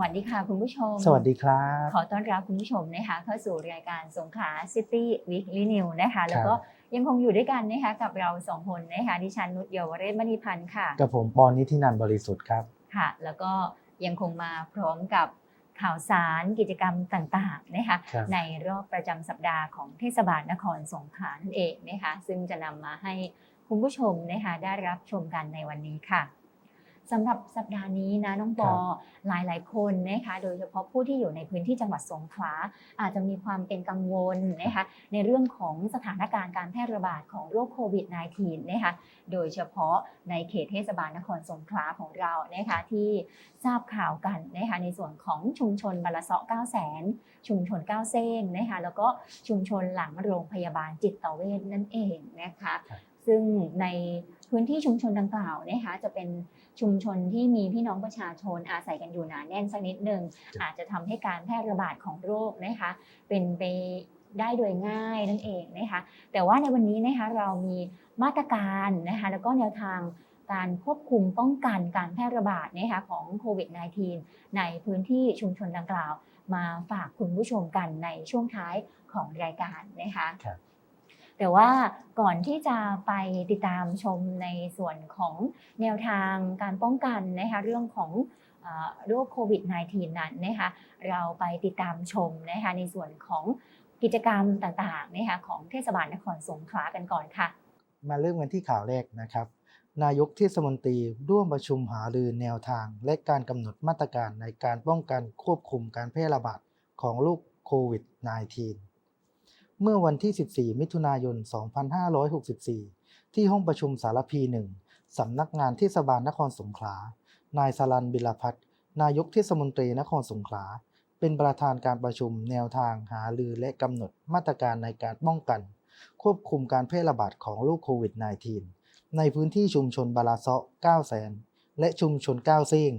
วัสดีค่ะคุณผู้ชม สวัสดีครับ ขอต้อนรับคุณผู้ชมนะคะเข้าสู่รายการสงขลา City Weekly News นะคะแล้วก็ยังคงอยู่ด้วยกันนะคะกับเราสองคนนะคะดิฉันนุชเยาวเรศมณีพันธ์ค่ะกับผมปอนนิธินันท์บริสุทธิ์ครับค่ะ แล้วก็ยังคงมาพร้อมกับข่าวสารกิจกรรมต่างๆนะคะครับในรอบประจำสัปดาห์ของเทศบาลนครสงขลานั่นเองนะคะซึ่งจะนำมาให้คุณผู้ชมนะคะได้รับชมกันในวันนี้ค่ะ สำหรับสัปดาห์นี้นะน้องปอหลายๆคนนะคะโดยเฉพาะผู้ที่อยู่ในพื้นที่จังหวัดสงขลาอาจจะมีความเป็นกังวลนะคะในเรื่องของสถานการณ์การแพร่ระบาดของโรคโควิด -19 นะคะโดยเฉพาะในเขตเทศบาลนครสงขลาของเรานะคะที่ทราบข่าวกันนะคะในส่วนของชุมชนบาละเซาะ9แสนชุมชนก้าวเซ้งนะคะแล้วก็ชุมชนหลังโรงพยาบาลจิตเวชนั่นเองนะคะครับซึ่งในพื้นที่ชุมชนดังกล่าวนะคะจะเป็น ชุมชนที่มีพี่น้องประชาชนอาศัยกันอยู่หนาแน่นสักนิดหนึ่งอาจจะทำให้การแพร่ระบาดของโรคนะคะ เป็นไปได้โดยง่ายนั่นเองนะคะแต่ว่าในวันนี้นะคะเรามีมาตรการนะคะแล้วก็แนวทางการควบคุมป้องกันการแพร่ระบาดนะคะของโควิด -19 ในพื้นที่ชุมชนดังกล่าว มาฝากคุณผู้ชมกันในช่วงท้ายของรายการนะคะครับ แต่ว่าก่อนที่จะไปติดตามชมในส่วนของแนวทางการป้องกันนะคะเรื่องของโรคโควิด -19 นั้นนะคะเราไปติดตามชมนะคะในส่วนของกิจกรรมต่างๆนะคะของเทศบาลนครสงขลากันก่อนค่ะ มาเริ่มกันที่ข่าวแรกนะครับ นายกเทศมนตรีร่วมประชุมหารือแนวทาง และการกำหนดมาตรการในการป้องกันควบคุมการแพร่ระบาดของโรคโควิด -19 เมื่อวันที่ 14 มิถุนายน 2564 ที่ห้องประชุมสารพีหนึ่งสำนักงานเทศบาลนครสงขลา นายสลันบิลพัฒน์นายกเทศมนตรีนครสงขลา เป็นประธานการประชุมแนวทางหารือและกำหนดมาตรการในการป้องกัน ควบคุมการแพร่ระบาดของโรคโควิด -19 ในพื้นที่ชุมชนบาลาเซาะ9แสน และชุมชน9เซ้ง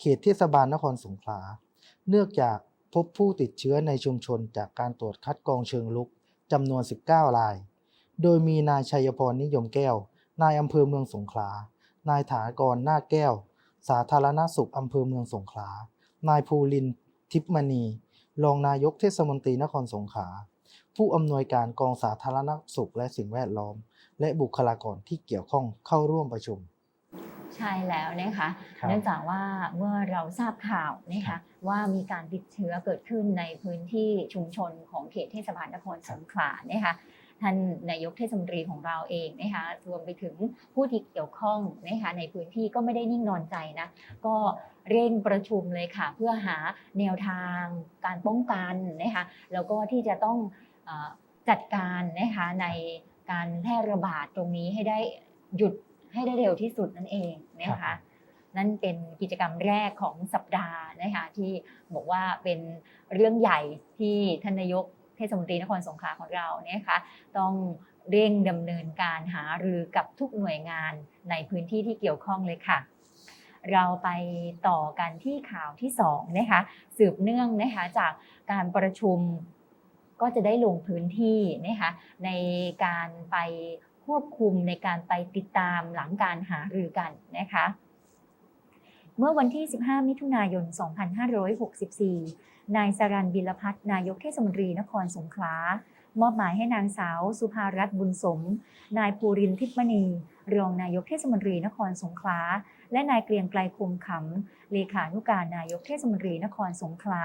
เขตเทศบาลนครสงขลา เนื่องจากพบผู้ติดเชื้อในชุมชนจากการตรวจคัดกรองเชิงลุก จำนวน 19 ราย โดยมีนายชัยพรนิยมแก้ว นายอำเภอเมืองสงขลา นายถากรนาคแก้ว สาธารณสุขอำเภอเมืองสงขลา นายภูลินทิพมณี รองนายกเทศมนตรีนครสงขลา ผู้อำนวยการกองสาธารณสุขและสิ่งแวดล้อม และบุคลากรที่เกี่ยวข้องเข้าร่วมประชุม ใช่แล้วนะคะครับเนื่องจากว่าเมื่อเราทราบข่าวนะครัคะบว่ามีการติดเชื้อเกิดขึ้นในพื้นที่ชุมชนของเขตเทศบาลนครสงขลานะคะท่านนายกเทศมนตรีของเราเองนะคะรวมไปถึงผู้ที่เกี่ยวข้องนะคะในพื้นที่ก็ไม่ได้นิ่งนอนใจนะก็เร่งประชุมเลยค่ะ เพื่อหาแนวทางการป้องกันนะคะแล้วก็ที่จะต้องเออจัดการนะคะในการแพร่ระบาดตรงนี้ให้ได้หยุด ให้ได้เร็วที่สุดนั่นเองนะครัคะบนั่นเป็นกิจกรรมแรกของสัปดาห์นะคะที่บอกว่าเป็นเรื่องใหญ่ที่ท่านนายกเทศมนตรีนครสงขลาของเราเนี่ยค่ะต้องเร่งดำเนินการหารือกับทุกหน่วยงานในพื้นที่ที่เกี่ยวข้องเลยค่ะ เราไปต่อกันที่ข่าวที่สองนะคะสืบเนื่องนะคะจากการประชุมก็จะได้ลงพื้นที่นะคะในการไป ควบคุมในการไปติดตามหลังการหารือกันนะคะ เมื่อวันที่ 15 มิถุนายน 2564 นายสรันบิลพัฒน์นายกเทศมนตรีนครสงขลามอบหมายให้นางสาวสุภารัตน์บุญสม นายภูรินทร์ทิพมณีรองนายกเทศมนตรีนครสงขลา และนายเกรียงไกลคมขำเลขานุการนายกเทศมนตรีนครสงขลา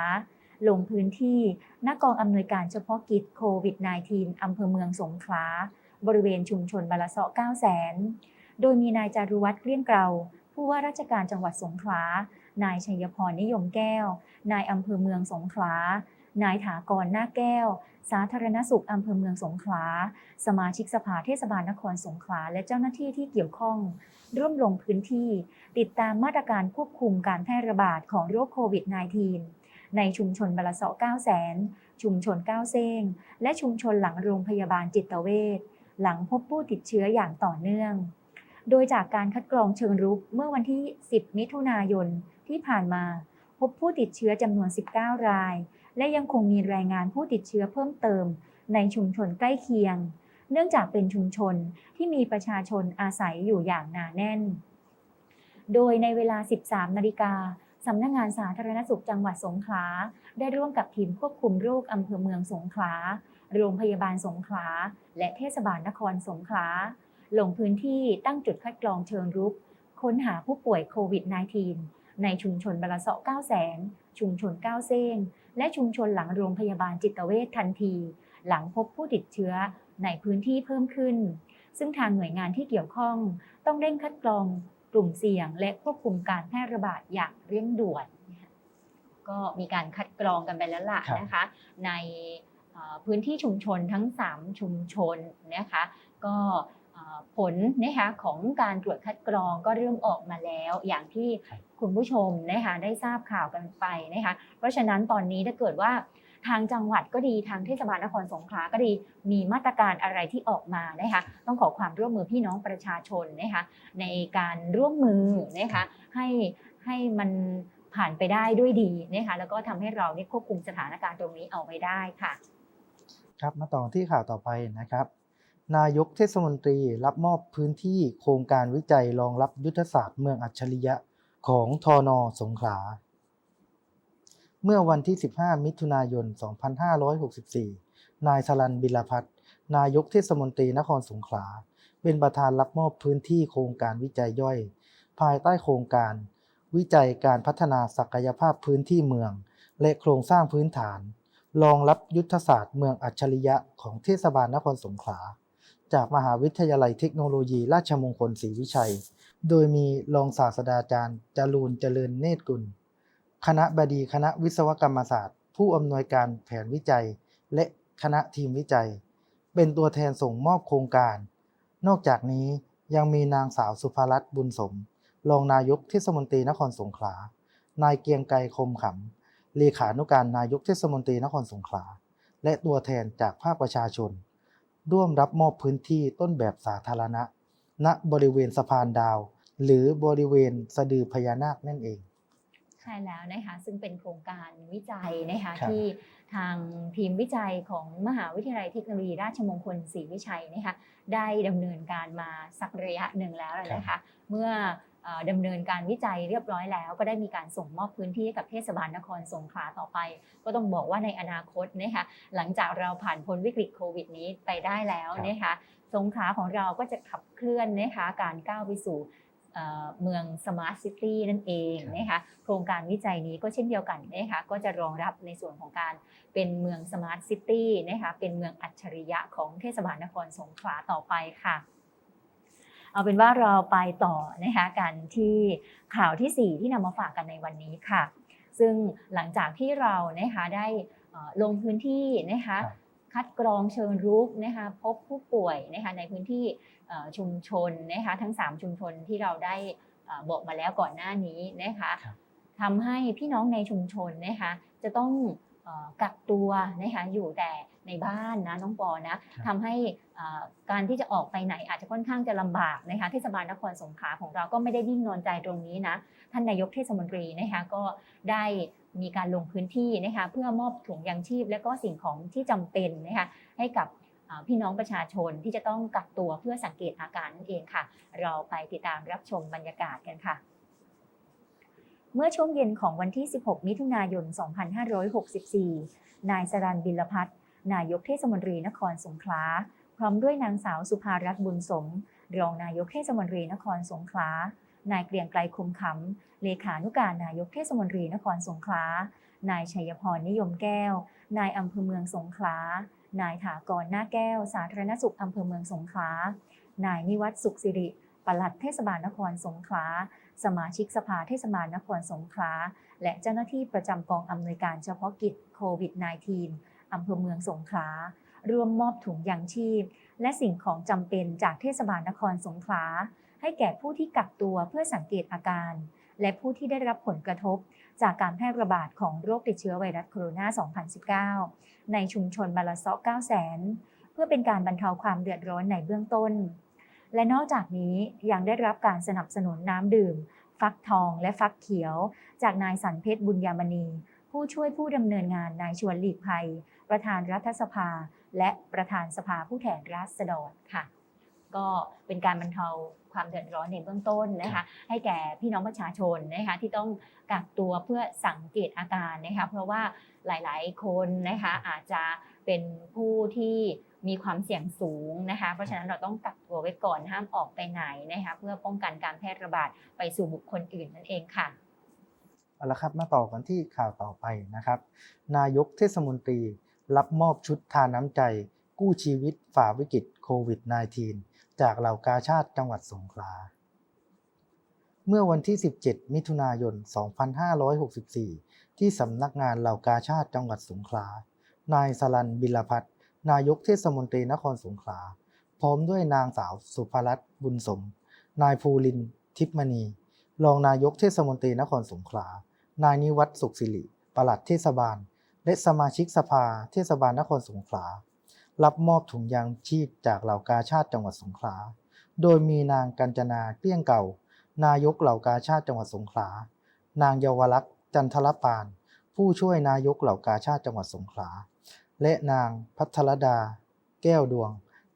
ลงพื้นที่ณกองอำนวยการเฉพาะกิจโควิด -19 อำเภอเมืองสงขลา บริเวณชุมชนบาลาเซาะ9แสนโดยมีนายจารุวัฒน์เกลี้ยงเกลาผู้ว่าราชการจังหวัดสงขลา นายชัยพรนิยมแก้ว นายอำเภอเมืองสงขลา นายถากรหน้าแก้ว สาธารณสุขอำเภอเมืองสงขลา สมาชิกสภาเทศบาลนครสงขลา และเจ้าหน้าที่ที่เกี่ยวข้อง ร่วมลงพื้นที่ ติดตามมาตรการควบคุมการแพร่ระบาดของโรคโควิด -19 ในชุมชนบลาเซาะ9แสนชุมชน 9 เซ้งและชุมชนหลังโรงพยาบาลจิตเวช หลังพบผู้ติดเชื้ออย่างต่อเนื่อง โดยจากการคัดกรองเชิงรุกเมื่อวันที่ 10 มิถุนายนที่ผ่านมา พบผู้ติดเชื้อจำนวน 19 ราย และยังคงมีรายงานผู้ติดเชื้อเพิ่มเติม ในชุมชนใกล้เคียง เนื่องจากเป็นชุมชนที่มีประชาชนอาศัยอยู่อย่างหนาแน่น โดยในเวลา 13 นาฬิกาสำนักงานสาธารณสุขจังหวัดสงขลา ได้ร่วมกับทีมควบคุมโรคอำเภอเมืองสงขลา โรงพยาบาลสงขลา และเทศบาลนครสงขลา ลงพื้นที่ตั้งจุดคัดกรองเชิงรุก ค้นหาผู้ป่วยโควิด -19 ในชุมชนบละเสาะ9แสนชุมชน9เซ้ง และชุมชนหลังโรงพยาบาลจิตเวชทันที หลังพบผู้ติดเชื้อในพื้นที่เพิ่มขึ้น ซึ่งทางหน่วยงานที่เกี่ยวข้อง ต้องเร่งคัดกรองกลุ่มเสี่ยง และควบคุมการแพร่ระบาดอย่างเร่งด่วน ก็มีการคัดกรองกันไปแล้วล่ะนะคะ ใน พื้นที่ชุมชนทั้ง 3 ชุมชนนะคะก็เอ่อผลนะคะของการตรวจคัดกรองก็เริ่มออกมาแล้ว อย่างที่คุณผู้ชมนะคะได้ทราบข่าวกันไปนะคะเพราะฉะนั้นตอนนี้ถ้าเกิดว่าทางจังหวัดก็ดีทางเทศบาลนครสงขลาก็ดี มีมาตรการอะไรที่ออกมานะคะต้องขอความร่วมมือพี่น้องประชาชนนะคะในการร่วมมือนะคะให้ให้มันผ่านไปได้ด้วยดีนะคะแล้วก็ทำให้เรานี่ควบคุมสถานการณ์ตรงนี้เอาไว้ได้ค่ะ ครับมาต่อที่ข่าวต่อไปนะครับ นายกเทศมนตรีรับมอบพื้นที่โครงการวิจัยรองรับยุทธศาสตร์เมืองอัจฉริยะของทอนอสงขลา เมื่อวันที่ 15 มิถุนายน 2564 นายสลันบิลพัฒน์นายกเทศมนตรีนครสงขลา เป็นประธานรับมอบพื้นที่โครงการวิจัยย่อย ภายใต้โครงการ วิจัยการพัฒนาศักยภาพพื้นที่เมือง และโครงสร้างพื้นฐาน รองรับยุทธศาสตร์เมืองอัจฉริยะของเทศบาลนครสงขลา จากมหาวิทยาลัยเทคโนโลยี ราชมงคลศรีวิชัย โดยมีรองศาสตราจารย์จรูนเจริญเนตรกุล คณะบดีคณะวิศวกรรมศาสตร์ ผู้อำนวยการแผนวิจัย และคณะทีมวิจัย เป็นตัวแทนส่งมอบโครงการ นอกจากนี้ยังมีนางสาวสุภารัตน์บุญสม รองนายกเทศมนตรีนครสงขลา นายเกียงไกรคมขำ เลขานุการนายกเทศมนตรีนครสงขลา และตัวแทนจากภาคประชาชน ร่วมรับมอบพื้นที่ต้นแบบสาธารณะ ณบริเวณสะพานดาว หรือบริเวณสะดือพญานาคนั่นเองใช่แล้วนะคะซึ่งเป็นโครงการวิจัยนะคะครับที่ทางทีมวิจัยของมหาวิทยาลัยเทคโนโลยีราชมงคลศรีวิชัยนะคะได้ดำเนินการมาสักระยะหนึ่งแล้วนะคะ เมื่อเอ่อ ดำเนินการวิจัยเรียบร้อยแล้ว ก็ได้มีการส่งมอบพื้นที่ให้กับเทศบาลนครสงขลาต่อไป ก็ต้องบอกว่าในอนาคตนะคะหลังจากเราผ่านพ้นวิกฤตโควิดนี้ไปได้แล้วครับนะคะสงขลาของเราก็จะขับเคลื่อนนะคะการก้าวไปสู่เอ่อเมืองสมาร์ทซิตี้นั่นเองนะคะโครงการวิจัยนี้ก็เช่นเดียวกันนะคะก็จะรองรับในส่วนของการเป็นเมืองสมาร์ทซิตี้นะคะเป็นเมืองอัจฉริยะของเทศบาลนครสงขลาต่อไปค่ะ เอาเป็นว่าเราไปต่อนะคะกันที่ข่าวทีสี่ 4 ที่นำมาฝากกันในวันนี้ค่ะ ซึ่งหลังจากที่เรานะคะได้เอ่อลงพื้นที่นะคะครับคัดกรองเชิงรุกนะคะพบผู้ป่วยนะคะในพื้นที่เอ่อชุมชนนะคะทั้ง 3 ชุมชนที่เราได้เอ่อบอกมาแล้วก่อนหน้านี้นะคะครับทำให้พี่น้องในชุมชนนะคะจะต้องเอ่อกักตัวนะคะอยู่แต่ ในบ้านนะน้องปอนะครับทำให้เอ่อการที่จะออกไปไหนอาจจะค่อนข้างจะลำบากนะคะเทศบาลนครสงขลาของเราก็ไม่ได้นิ่งนอนใจตรงนี้นะท่านนายกเทศมนตรีนะคะก็ได้มีการลงพื้นที่นะคะเพื่อมอบถุงยางชีพ และก็สิ่งของที่จำเป็นนะคะให้กับเอ่อพี่น้องประชาชนที่จะต้องกักตัวเพื่อสังเกตอาการนั่นเองค่ะ เราไปติดตามรับชมบรรยากาศกันค่ะ เมื่อช่วงเย็นของวันที่ 16 มิถุนายน 2564 นายสรันบิลพัฒน์ นายกเทศมนตรีนครสงขลา พร้อมด้วยนางสาวสุภารัตน์บุญสม รองนายกเทศมนตรีนครสงขลา นายเกรียงไกรคมขำเลขานุการนายกเทศมนตรีนครสงขลา นายชัยพรนิยมแก้ว นายอำเภอเมืองสงขลา นายถากรหน้าแก้ว สาธารณสุขอำเภอเมืองสงขลา นายนิวัฒน์สุขสิริปลัดเทศบาลนครสงขลา สมาชิกสภาเทศบาลนครสงขลา และเจ้าหน้าที่ประจำกองอำนวยการเฉพาะกิจโควิด -19 อำเภอเมืองสงขลาร่วมมอบถุงยางชีพ และสิ่งของจำเป็นจากเทศบาลนครสงขลาให้แก่ผู้ที่กักตัวเพื่อสังเกตอาการ และผู้ที่ได้รับผลกระทบ จากการแพร่ระบาดของโรคติดเชื้อไวรัสโคโรนา 2019 ในชุมชนบาลาซาะ9แสนเพื่อเป็นการบรรเทาความเดือดร้อนในเบื้องต้น และนอกจากนี้ยังได้รับการสนับสนุนน้ำดื่ม ฟักทองและฟักเขียว จากนายสันเพชรบุญยามณี ผู้ช่วยผู้ดำเนินงานนายชวนหลีกภัย ประธานรัฐสภา และประธานสภาผู้แทนราษฎรค่ะ ก็เป็นการบรรเทาความความเดือดร้อนในเบื้องต้นนะคะ ให้แก่พี่น้องประชาชนนะคะที่ต้องกักตัวเพื่อสังเกตอาการนะคะ เพราะว่าหลายๆ คนนะคะอาจจะเป็นผู้ที่มีความเสี่ยงสูงนะคะ เพราะฉะนั้นเราต้องกักตัวไว้ก่อนห้ามออกไปไหนนะคะ เพื่อป้องกันการแพร่ระบาดไปสู่บุคคลอื่นนั่นเองค่ะ เอาละครับมาต่อกันที่ข่าวต่อไปนะครับ นายกเทศมนตรีรับมอบชุดทาน้ำใจ กู้ชีวิตฝ่าวิกฤตโควิด -19 จากเหล่ากาชาติจังหวัดสงขลา เมื่อวันที่ 17 มิถุนายน 2564 ที่สำนักงานเหล่ากาชาติจังหวัดสงขลา นายสลันบิลพัฒน์นายกเทศมนตรีนครสงขลา พร้อมด้วยนางสาวสุภรัตน์บุญสม นายภูรินทร์ทิพมณี รองนายกเทศมนตรีนครสงขลา นายนิวัฒน์สุขสิริปลัดเทศบาล และสมาชิกสภาเทศบาลนครสงขลา รับมอบถุงยางชีพจากเหล่ากาชาติจังหวัดสงขลา โดยมีนางกัญจนาเกลี้ยงเก่า นายกเหล่ากาชาติจังหวัดสงขลา นางเยาวลักษณ์จันทรปาน ผู้ช่วยนายกเหล่ากาชาติจังหวัดสงขลา และนางพัทรดา แก้วดวง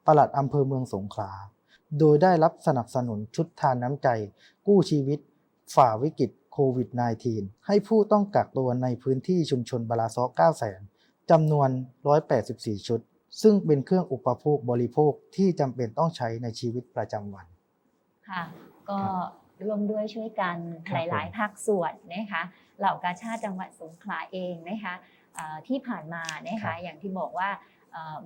ปลัดอำเภอเมืองสงขลา โดยได้รับสนับสนุนชุดทานน้ำใจ กู้ชีวิต ฝ่าวิกฤต โควิด -19 ให้ผู้ต้องกักตัวในพื้นที่ชุมชนบาลาซอ9แสนจำนวน 184 ชุด ซึ่งเป็นเครื่องอุปโภคบริโภคที่จำเป็นต้องใช้ในชีวิตประจำวัน ค่ะ ก็ครับร่วมด้วยช่วยกันครับหลายผมๆภาคส่วนนะคะเหล่ากาชาติจังหวัดสงขลาเองนะคะเอ่อที่ผ่านมานะครัคะบอย่างที่บอกว่าเอ่อ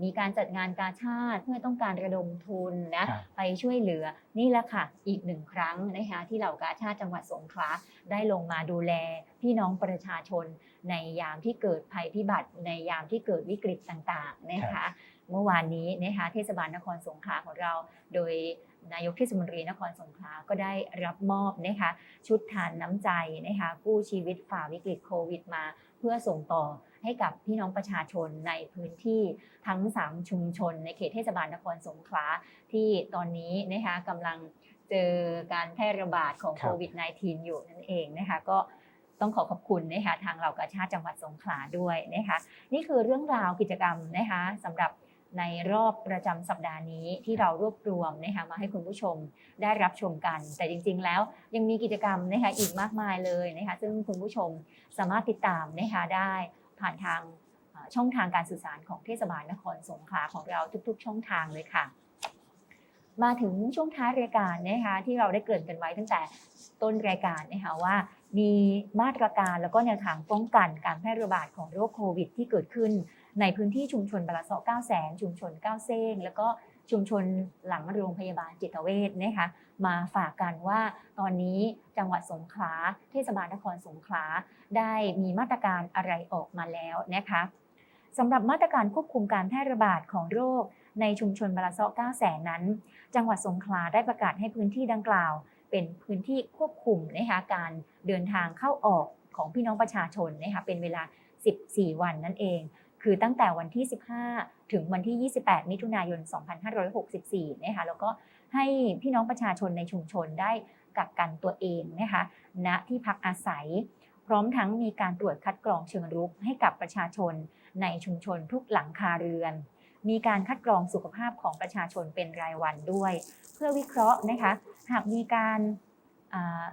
มีการจัดงานกาชาติเพื่อต้องการระดมทุนนะครับไปช่วยเหลือนี่แหละค่ะอีกหนึ่งครั้งนะคะที่เหล่ากาชาติจังหวัดสงขลาได้ลงมาดูแลพี่น้องประชาชน ในยามที่เกิดภัยพิบัติในยามที่เกิดวิกฤตต่างๆนะคะเมื่อวานนี้นะคะเทศบาลนครสงขลาของเรา โดยนายกเทศมนตรีนครสงขลาก็ได้รับมอบนะคะชุดทานน้ำใจนะคะกู้ชีวิตฝ่าวิกฤตโควิดมา เพื่อส่งต่อ ให้กับพี่น้องประชาชนในพื้นที่ทั้ง 3 ชุมชน ในเขตเทศบาลนครสงขลาที่ตอนนี้นะคะกำลังเจอการแพร่ระบาดของครับโควิด -19 อยู่นั่นเองนะคะก็ต้องขอขอบคุณนะคะทางเหล่ากาชาติจังหวัดสงขลาด้วยนะคะนี่คือเรื่องราวกิจกรรมนะคะสำหรับในรอบประจำสัปดาห์นี้ที่เรารวบรวมนะคะมาให้คุณผู้ชมได้รับชมกัน แต่จริง ๆ แล้วยังมีกิจกรรมนะคะอีกมากมายเลยนะคะซึ่งคุณผู้ชมสามารถติดตามนะคะได้ ผ่านทางช่องทางการสื่อสารของเทศบาลนครสงขลาของเราทุก ๆ ช่องทางเลยค่ะ มาถึงช่วงท้ายรายการนะคะที่เราได้เกริ่นกันไว้ตั้งแต่ต้นรายการนะคะว่า มีมาตรการแล้วก็แนวทางป้องกันการแพร่ระบาดของโรคโควิด ที่เกิดขึ้น ในพื้นที่ชุมชนบาลาเซาะ9แสนชุมชน 9 เซ้งแล้วก็ ชุมชนหลังโรงพยาบาลจิตเวชนะคะมาฝากกันว่าตอนนี้จังหวัดสงขลาเทศบาลนครสงขลาได้มีมาตรการอะไรออกมาแล้วนะคะสำหรับมาตรการควบคุมการแพร่ระบาดของโรค ในชุมชนบาลาเซาะ9แสนนั้น จังหวัดสงขลาได้ประกาศให้พื้นที่ดังกล่าว เป็นพื้นที่ควบคุมนะคะการเดินทางเข้าออกของพี่น้องประชาชนนะคะเป็นเวลา 14 วันนั่นเอง คือตั้งแต่วันที่ 15 ถึงวันที่ 28 มิถุนายน 2564 นะคะแล้วก็ให้พี่น้องประชาชนในชุมชนได้กักกันตัวเองนะคะณที่พักอาศัย พร้อมทั้งมีการตรวจคัดกรองเชิงรุกให้กับประชาชนในชุมชนทุกหลังคาเรือน มีการคัดกรองสุขภาพของประชาชนเป็นรายวันด้วย เพื่อวิเคราะห์นะคะหากมีการ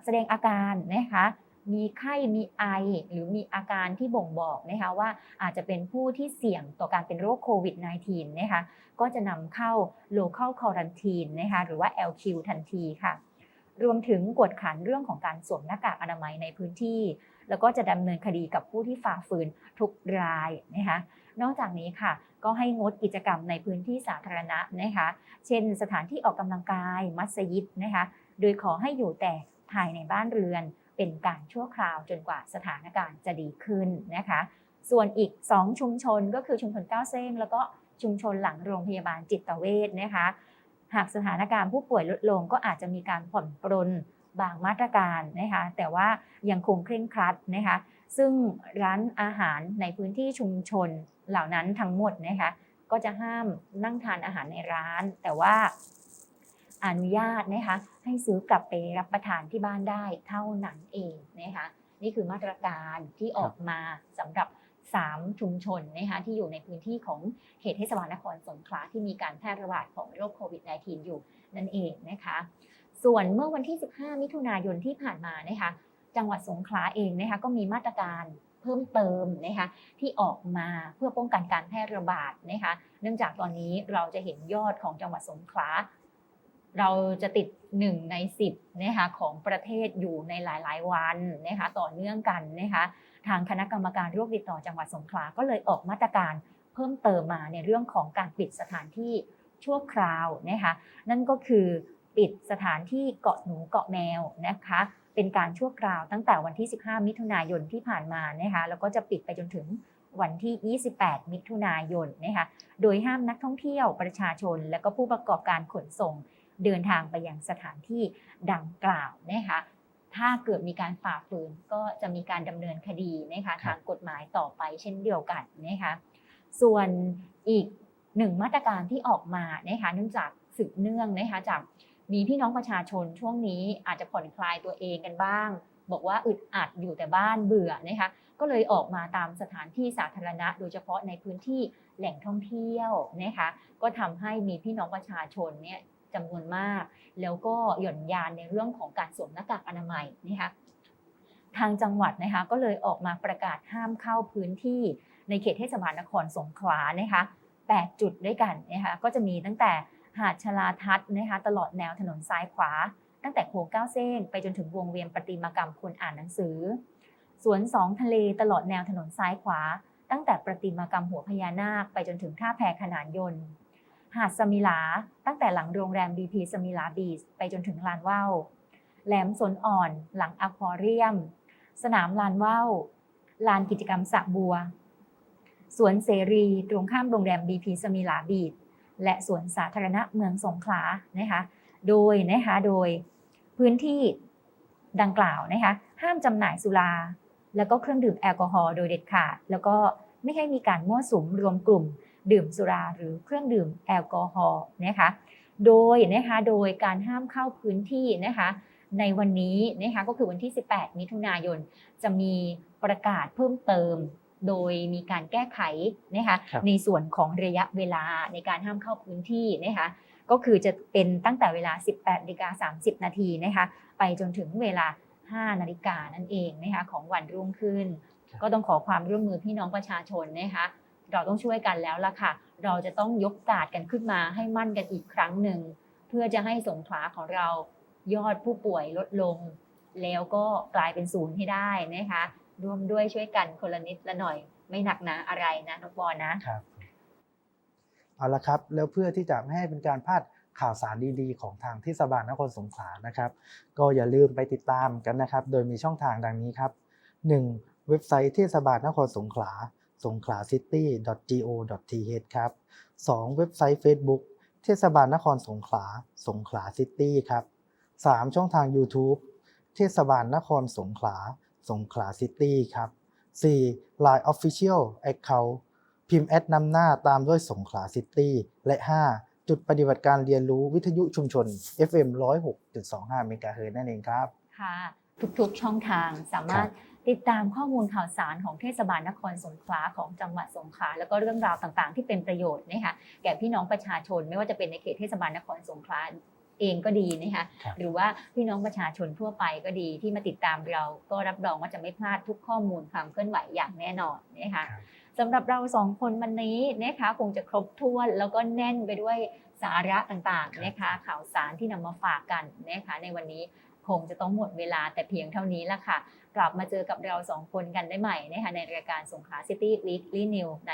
แสดงอาการนะคะ มีไข้มีไอ หรือมีอาการที่บ่งบอกนะคะว่าอาจจะเป็นผู้ที่เสี่ยงต่อการเป็นโรคโควิด -19 นะคะก็จะนำเข้า local quarantine นะคะหรือว่า LQ ทันทีค่ะรวมถึงกวดขันเรื่องของการสวมหน้ากากอนามัยในพื้นที่ แล้วก็จะดำเนินคดีกับผู้ที่ฝ่าฝืนทุกรายนะคะนอกจากนี้ค่ะ ก็ให้งดกิจกรรมในพื้นที่สาธารณะนะคะเช่น สถานที่ออกกำลังกายมัสยิดนะคะโดยขอให้อยู่แต่ภายในบ้านเรือน เป็นการชั่วคราวจนกว่าสถานการณ์จะดีขึ้นนะคะ ส่วนอีก 2 ชุมชนก็คือชุมชนก้าวเซ้ง แล้วก็ชุมชนหลังโรงพยาบาลจิตเวชนะคะ หากสถานการณ์ผู้ป่วยลดลงก็อาจจะมีการผ่อนปรนบางมาตรการนะคะ แต่ว่ายังคงเคร่งครัดนะคะ ซึ่งร้านอาหารในพื้นที่ชุมชนเหล่านั้นทั้งหมดนะคะ ก็จะห้ามนั่งทานอาหารในร้าน แต่ว่า อนุญาตนะคะให้ซื้อกลับไปรับประทานที่บ้านได้เท่านั้นเองนะคะนี่คือมาตรการที่ออกมาสำหรับ 3 ชุมชนนะคะที่อยู่ในพื้นที่ของเขตเทศบาลนครสงขลาที่มีการแพร่ระบาดของโรคโควิด -19 อยู่นั่นเองนะคะส่วนเมื่อวันที่ 15 มิถุนายนที่ผ่านมานะคะจังหวัดสงขลาเองนะคะก็มีมาตรการเพิ่มเติมนะคะที่ออกมาเพื่อป้องกันการแพร่ระบาดนะคะเนื่องจากตอนนี้เราจะเห็นยอดของจังหวัดสงขลา เราจะติด 1 ใน 10นะคะของประเทศอยู่ในหลาย ๆ วันนะคะต่อเนื่องกันนะคะทางคณะกรรมการโรคติดต่อจังหวัดสงขลาก็เลยออกมาตรการเพิ่มเติมมาในเรื่องของการปิดสถานที่ชั่วคราวนะคะนั่นก็คือปิดสถานที่เกาะหนูเกาะแมวนะคะเป็นการชั่วคราวตั้งแต่วันที่ 15 มิถุนายนที่ผ่านมานะคะแล้วก็จะปิดไปจนถึงวันที่ 28 มิถุนายนนะคะโดยห้ามนักท่องเที่ยวประชาชน และก็ผู้ประกอบการขนส่ง เดินทางไปยังสถานที่ดังกล่าวนะคะถ้าเกิดมีการฝ่าฝืนก็จะมีการดำเนินคดีนะคะครับทางกฎหมายต่อไปเช่นเดียวกันนะคะส่วนอีกหนึ่งมาตรการที่ออกมานะคะเนื่องจากสืบเนื่องนะคะจากมีพี่น้องประชาชนช่วงนี้อาจจะผ่อนคลายตัวเองกันบ้าง บอกว่าอึดอัดอยู่แต่บ้านเบื่อนะคะก็เลยออกมาตามสถานที่สาธารณะ โดยเฉพาะในพื้นที่แหล่งท่องเที่ยวนะคะก็ทำให้มีพี่น้องประชาชนเนี่ย จำนวนมาก แล้วก็หย่อนยานในเรื่องของการสวมหน้ากากอนามัยนะคะทางจังหวัดนะคะก็เลยออกมาประกาศห้ามเข้าพื้นที่ในเขตเทศบาลนครสงขลานะคะ8จุดด้วยกันนะคะก็จะมีตั้งแต่หาดชลาทัศน์นะคะตลอดแนวถนนซ้ายขวา ตั้งแต่โค้งเก้าเส้น ไปจนถึงวงเวียนประติมากรรมคนอ่านหนังสือ สวนสองทะเลตลอดแนวถนนซ้ายขวา ตั้งแต่ประติมากรรมหัวพญานาค ไปจนถึงท่าแพขนานยนต์ หาดสมิลา ตั้งแต่หลังโรงแรม BP สมิลาบีชไปจนถึงลานว่าวแหลมสนอ่อน หลังอควาเรียม สนามลานว่าวลานกิจกรรมสระบัว สวนเสรีตรงข้ามโรงแรม BP สมิลาบีชและสวนสาธารณะเมืองสงขลานะคะ โดยนะคะโดยพื้นที่ดังกล่าวนะคะห้ามจำหน่ายสุรา แล้วก็เครื่องดื่มแอลกอฮอล์โดยเด็ดขาด แล้วก็ไม่ให้มีการมั่วสุมรวมกลุ่ม ดื่มสุราหรือเครื่องดื่มแอลกอฮอล์นะคะโดยนะคะโดยการห้ามเข้าพื้นที่นะคะในวันนี้นะคะก็คือวันที่ 18 มิถุนายน จะมีประกาศเพิ่มเติม โดยมีการแก้ไขนะคะครับในส่วนของระยะเวลาในการห้ามเข้าพื้นที่นะคะก็คือจะเป็นตั้งแต่เวลา 18นาฬิกา30 นาทีนะคะไปจนถึงเวลา 5 นาฬิกานั่นเองนะคะของวันรุ่งขึ้นครับก็ต้องขอความร่วมมือพี่น้องประชาชนนะคะ เราต้องช่วยกันแล้วล่ะค่ะ เราจะต้องยกกาดกันขึ้นมาให้มั่นกันอีกครั้งหนึ่ง เพื่อจะให้สงขลาของเรายอดผู้ป่วยลดลง แล้วก็กลายเป็นศูนย์ให้ได้นะคะ ร่วมด้วยช่วยกันคนละนิดละหน่อย ไม่หนักหนาอะไรนะน้องปอนะครับเอาละครับ แล้วเพื่อที่จะไม่ให้เป็นการพลาดข่าวสารดีๆ ของทางเทศบาลนครสงขลานะครับ ก็อย่าลืมไปติดตามกันนะครับ โดยมีช่องทางดังนี้ครับ 1. เว็บไซต์เทศบาลนครสงขลา สงขลา city.go.th ครับ 2. เว็บไซต์ Facebook เทศบาลนครสงขลาสงขลาซิตี้ครับ 3. ช่องทาง YouTube เทศบาลนครสงขลาสงขลาซิตี้ครับ 4. Line Official Account พิมพ์แอดนำหน้าตามด้วยสงขลาซิตี้และ 5. จุดปฏิบัติการเรียนรู้วิทยุชุมชน FM 106.25เมกะเฮิรตซ์นั่นเองครับ ค่ะ ทุกๆช่องทางสามารถ ติดตามข้อมูลข่าวสารของเทศบาลนครสงขลาของจังหวัดสงขลาแล้วก็เรื่องราวต่างๆ ที่เป็นประโยชน์นะคะแก่พี่น้องประชาชน ไม่ว่าจะเป็นในเขตเทศบาลนครสงขลาเองก็ดีนะคะครับหรือว่าพี่น้องประชาชนทั่วไปก็ดีที่มาติดตามเราก็รับรองว่าจะไม่พลาดทุกข้อมูลความเคลื่อนไหวอย่างแน่นอนนะคะครับสำหรับเราสองคนวันนี้นะคะคงจะครบถ้วนแล้วก็แน่นไปด้วยสาระต่างๆนะคะข่าวสารที่นำมาฝากกันนะคะในวันนี้คงจะต้องหมดเวลาแต่เพียงเท่านี้ละค่ะ กลับมาเจอกับเราสองคนกันได้ใหม่นะคะในรายการสงขลาซิตี้วีคลีนิวใน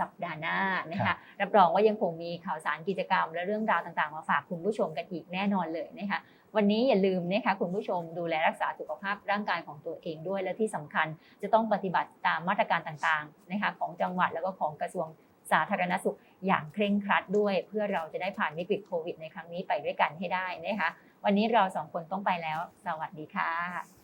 สัปดาห์หน้านะครัคะบรับรองว่ายังคงมีข่าวสารกิจกรรม และเรื่องราวต่างๆ มาฝากคุณผู้ชมกันอีกแน่นอนเลยนะคะวันนี้อย่าลืมนะคะคุณผู้ชมดูแลรักษาสุขภาพร่างกายของตัวเองด้วย และที่สำคัญจะต้องปฏิบัติตามมาตรการต่างๆนะคะของจังหวัดแล้วก็ของกระทรวงสาธารณสุขอย่างเคร่งครัดด้วย เพื่อเราจะได้ผ่านวิกฤตโควิดในครั้งนี้ไปด้วยกันให้ได้นะคะวันนี้เราสองคนต้องไปแล้ว สวัสดีค่ะ